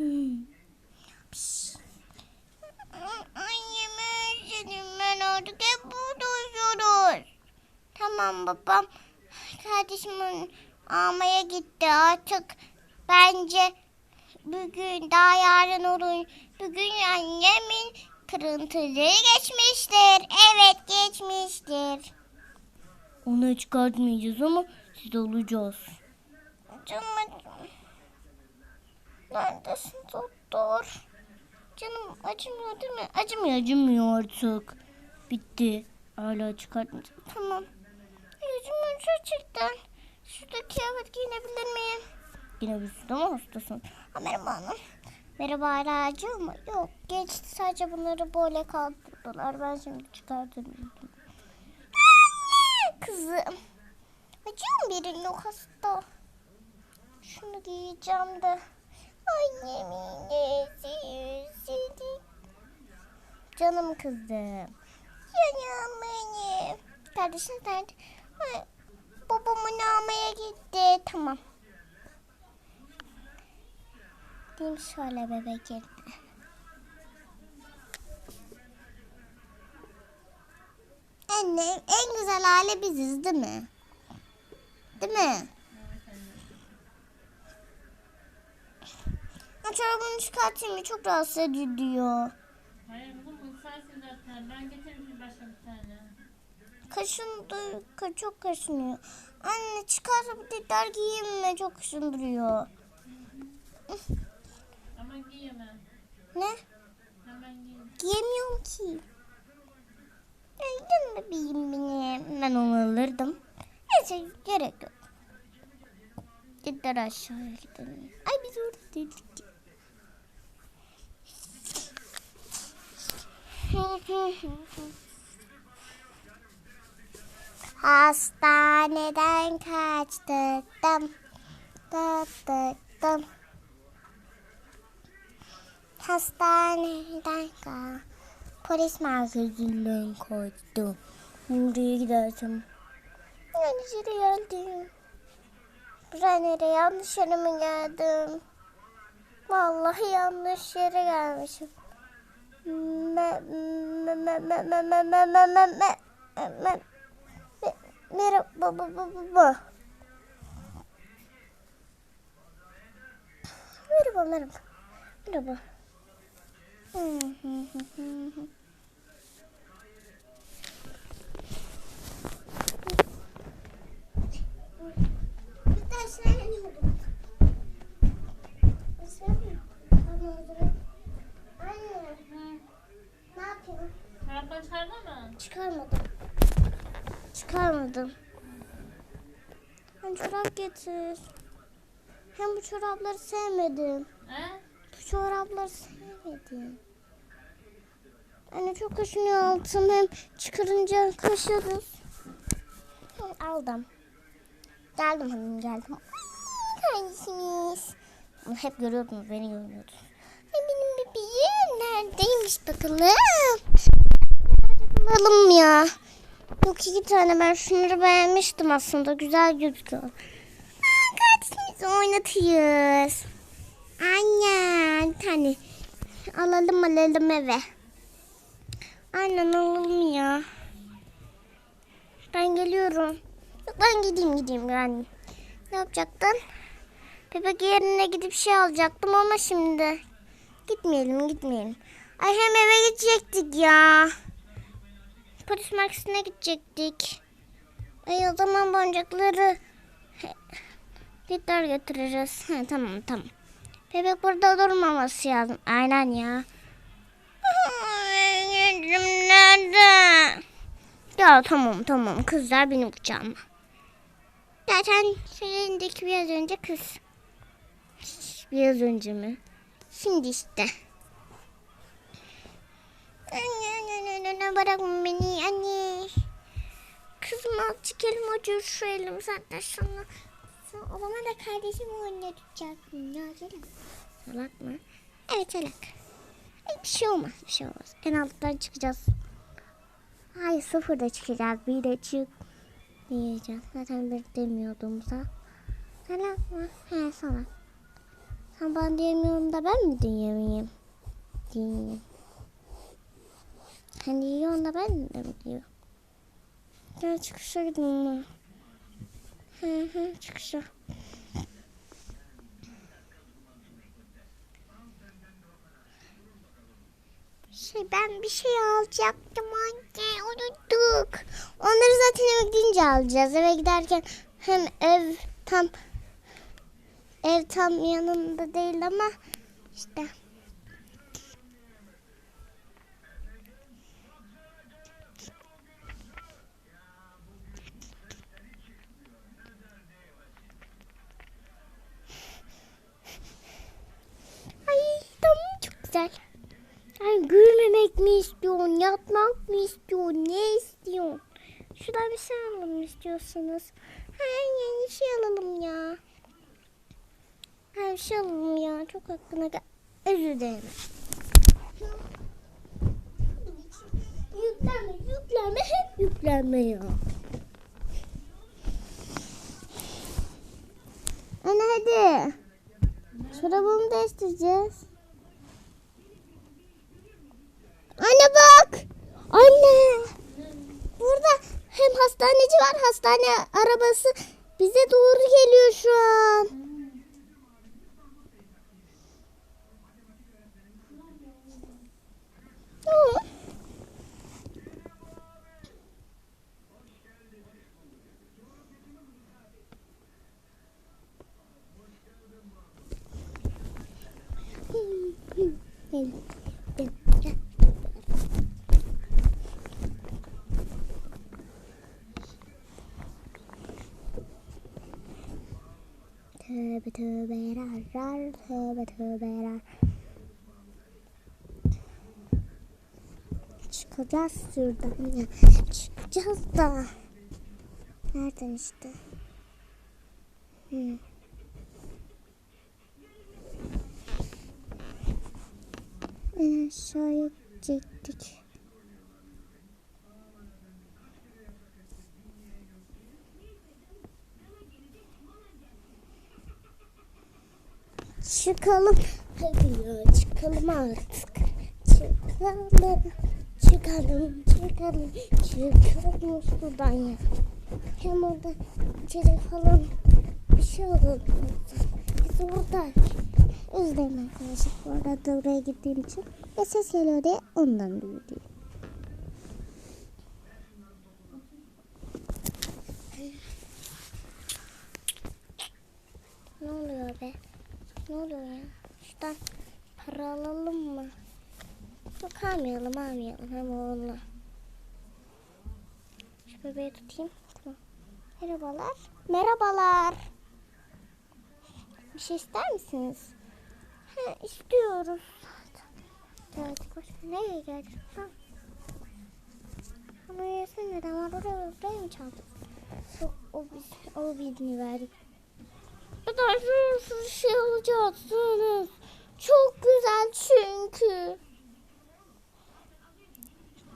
Annemi özledim ben artık hep burada uyuyoruz. Tamam babam. Kardeşimin almaya gitti artık. Bence bugün daha yarın olur. Bugün annemin kırıntıları geçmiştir. Evet geçmiştir. Onu çıkartmayacağız ama siz olacağız. Canım. Neredesin doktor? Canım acımıyor değil mi? Acımıyor. Acımıyor artık. Bitti. Hala çıkartmayacağız. Tamam. Acımıyor gerçekten. Şuradaki kıyafet giyinebilir miyim? Yine bir suda mı hastasın? Ha, merhaba hanım. Merhaba hala acıyor mu? Yok geçti sadece bunları böyle kaldırdılar. Ben şimdi çıkartırım. Anne! Kızım. Acıyor mu birin yok hasta? Şunu giyeceğim de. Canım kızım. Canım benim. Kardeşin nerede? Babamın almaya gitti. Tamam. Gideyim şöyle bebek yerine. Anne en güzel aile biziz değil mi? Değil mi? Ya çorabını çıkartayım mı? Çok rahatsız ediyor. Hayır kızım ıslarsın zaten. Ben getirmişim başka bir tane. Kaşındı, ka- çok kaşınıyor. Anne çıkartıp tekrar giyeyim mi? Çok kaşındırıyor. Ama giyemem. Ne? Hemen giyeyim. Giyemiyorum ki. Canım bebeğim benim. Ben onu alırdım. Neyse gerek yok. Gider aşağıya gidelim. Ay biz orada değildik ki. Hastaneden kaçtım. Dıdıdım. Hastaneden kaçtım. Polis merkezinden kaçtım. Buraya gidersem Yanlış yere geldim. Ben nereye yanlış yere mi geldim? Vallahi yanlış yere gelmişim. Merhaba. Merhaba merhaba. Merhaba. Bir tanesini yiyordum. Sen mi? Tamam. Çorapları çıkardın mı? Çıkarmadım. Çıkarmadım. Hani çorap getir. Hem bu çorapları sevmedim. He? Bu çorapları sevmedim. Anne çok kaşınıyor altım. Hem çıkarınca kaşırız. Aldım. Geldim hanım geldim. Kardeşimiz. Bunu hep görüyordunuz beni görmüyordunuz. Benim bebeğim neredeymiş bakalım. Bulalım ya. Yok iki tane ben şunları beğenmiştim aslında. Güzel gözüküyor. Aa, oynatıyoruz. Anne bir tane alalım alalım eve. Aynen alalım ya. Ben geliyorum. Yok ben gideyim gideyim yani. Ne yapacaktın? Bebek yerine gidip şey alacaktım ama şimdi. Gitmeyelim gitmeyelim. Ay hem eve gidecektik ya. Polis merkezine gidecektik. Ay o zaman boncukları tekrar götüreceğiz. Ha, tamam tamam. Bebek burada durmaması lazım. Aynen ya. Anneciğim nerede? Ya tamam tamam kızlar benim kucağıma. Zaten şeyindeki biraz önce kız. biraz önce mi? Şimdi işte. Anne bırakma beni anne. Kızım al çıkalım otur şu elim zaten sana. O zaman da kardeşimi oynatacaksın. Ya gelin. Salak mı? Evet salak. Ay, bir şey olmaz bir şey olmaz. En alttan çıkacağız. Hayır sıfırda çıkacağız. Bir de çık diyeceğiz. Zaten bir demiyordum da. Salak mı? He salak. Sen bana diyemiyorum da ben mi diyemeyeyim? Diyeyim. Sen diyorsun da ben de mi diyor? Gel çıkışa gidin ona. Hı hı çıkışa. Şey ben bir şey alacaktım anne unuttuk. Onları zaten eve gidince alacağız. Eve giderken hem ev tam ev tam yanında değil ama işte. Güzel. Ay gülmemek mi istiyorsun? Yatmak mı istiyorsun? Ne istiyorsun? Şuradan bir şey alalım istiyorsanız. Ha, yani şey alalım ya. Ha, bir şey alalım ya. Çok hakkına gel. Özür dilerim. Yüklenme, yüklenme, hep yüklenme ya. Anne hadi. Çorabımı değiştireceğiz. Anne bak. Anne. Burada hem hastaneci var hastane arabası bize doğru geliyor şu an. Hı. Gel. Gel. Gel. Tövbe tövbe yarar, tövbe tövbe yarar. Çıkacağız şuradan ya. Çıkacağız da. Nereden işte? Hı. En aşağıya gidecektik. Çıkalım. Hadi ya çıkalım artık. Çıkalım. Çıkalım. Çıkalım. Çıkalım buradan ya. Hem orada içecek falan bir şey olur. Biz orada. Üzülmeyin arkadaşlar. Bu arada oraya gittiğim için. Ve ses geliyor diye ondan duyuyor. Ne oluyor be? Ne oluyor ya? Şuradan para alalım mı? Yok almayalım almayalım hem oğlum. Şu bebeği tutayım. Tamam. Merhabalar. Merhabalar. Bir şey ister misiniz? Ha, istiyoruz. Evet koş. Nereye geldik? Ha. Ama yesene de var oraya, oraya mı çaldın? Yok o, biz, o birini verdik. Arkadaşlar şey alacaksınız. Çok güzel çünkü.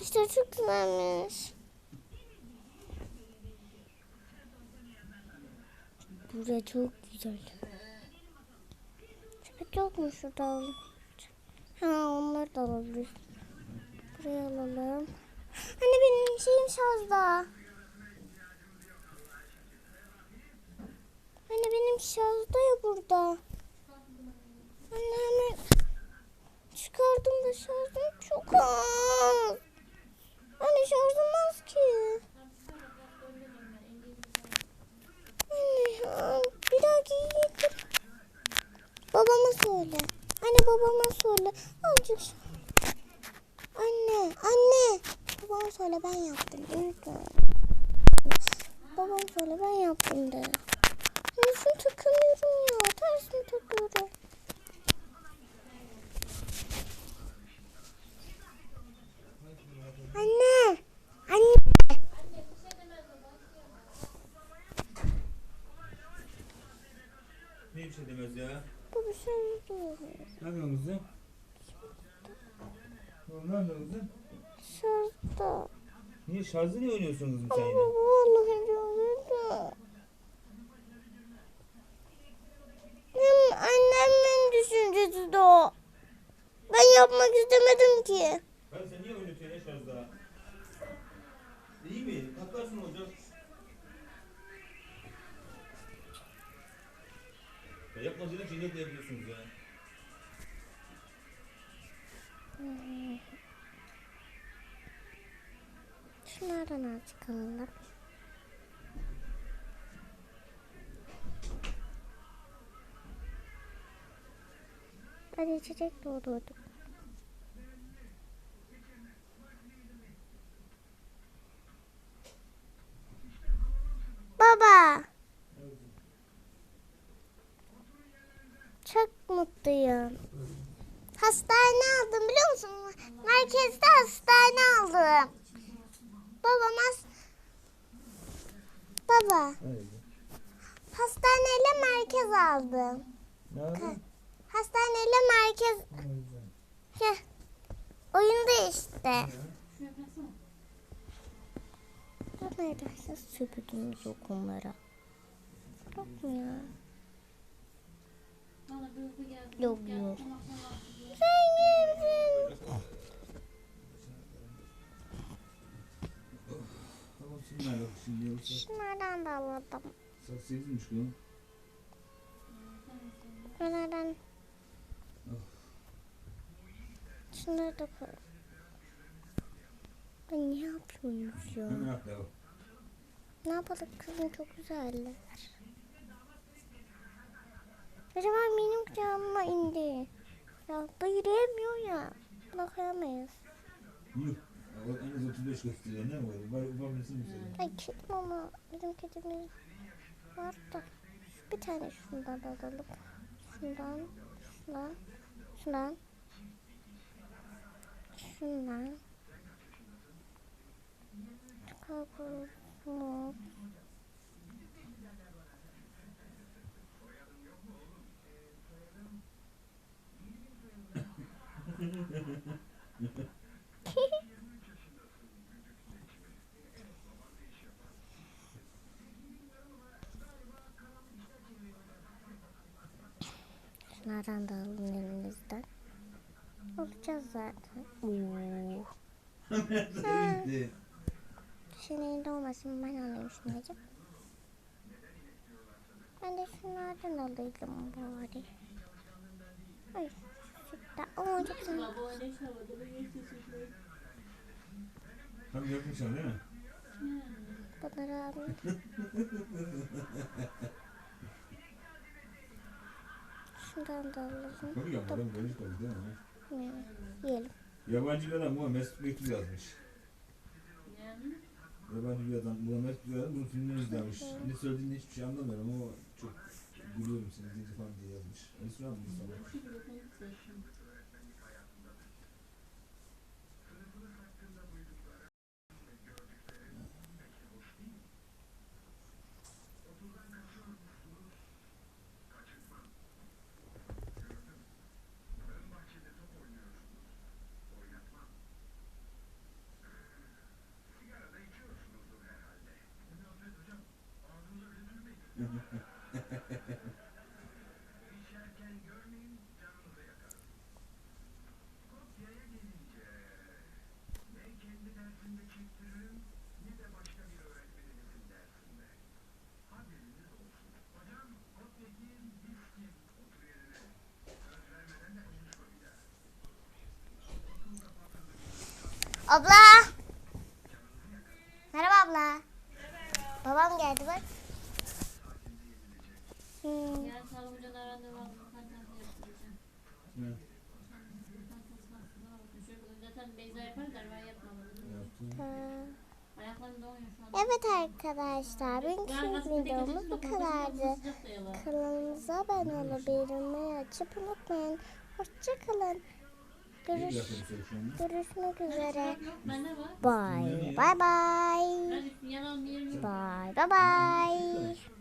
İşte çok güzelmiş. Buraya çok güzel. Sepet yok mu şurada? Ha onları da alabiliriz. Buraya alalım. Anne benim şeyim şarjda. Anne benim şarjda ya burada. Anne hemen çıkardım da şarjım çok az. Anne şarjım az ki. Anne bir dahaki yedim. Babama söyle. Anne babama söyle. Azıcık Anne, anne. Babama söyle ben yaptım. Lütfen. Babam söyle ben yaptım de. Nasıl takılıyorum ya? Ters mi takıyorum? Anne! Anne! Ne bir şey demez ya. Bu bir şey yok. Ne yapıyorsun kızım? Oğlum ne yapıyorsun kızım? Şurada. Niye şarjı niye oynuyorsun kızım sen yine? vallahi şurada. Benim annemin düşüncesi de o. Ben yapmak istemedim ki. Ben sen niye oynatıyorsun ya şarjda? İyi mi? Patlarsın olacak. Ya yapmadığınız şeyi ne yapıyorsunuz ya? Şunlardan azıcık alalım. Hadi içecek doldurduk. Baba. Çok mutluyum. Hastane aldım biliyor musun? Merkezde hastane aldım. Babam has... Baba, hastaneyle merkez aldım. Ne oldu? Hastaneyle merkez... Heh, oyunda işte. Şunu yapsana. Neredeyse süpürdünüz o kumlara. Yok mu ya? Şimdi yoksa Şunlardan da alalım. saat 8'miş kızım. Şunlardan... Şunları da koy. Ben ne yapıyorsunuz ya? Atla bak. Ne yapalım kızım çok güzeller. Acaba benim kucağıma indi. Ya da yürüyemiyor ya. Ya o En az 35 gösteriyor. Ne var? Var yapabilirsin mi sen? Ay kedim ama bizim kedimiz var da. Bir tane şundan alalım. Şundan, şundan, şundan. Şundan. Kabuğunu. Şunlardan da alın elinizden. Alacağız zaten. Oo. Senin elinde olmasın ben alayım şunları. Ben de şunlardan alayım bari. Ay süper. Ama çok güzel. Tam yapmışsın değil mi? Bunları alayım. Şundan da alalım. Tabii ya adam böyle tabii değil mi? Yiyelim. Yabancı bir adam bu Mesut Mektup yazmış. Yani. Yabancı bir adam bu Mesut bir adam bunun filmini izlemiş. Ne söylediğini hiçbir şey anlamıyorum ama çok gülüyorum izleyince falan diye yazmış. Mesut abi Mustafa. Bu şekilde konuşuyorsun. Abla. Merhaba abla. Babam geldi bak. Hmm. Yani sağlık hocalar randevu aldım. Kantası yaptıracağım. Ne? Kantası hastalığı oldu. Şöyle zaten Beyza yapar da ben yapmam. Yaptın. Ha. Ayaklarım doğuyor şu an. Evet arkadaşlar, bugünkü videomuz bu kadardı. Kanalımıza abone olup bildirimleri açıp unutmayın. Hoşçakalın. Ne Görüş, yapıyorsun sen şu anda? görüşmek üzere. Yok bende var. Bye bye bye. Hadi yanalım yiyelim. Bye bye bye.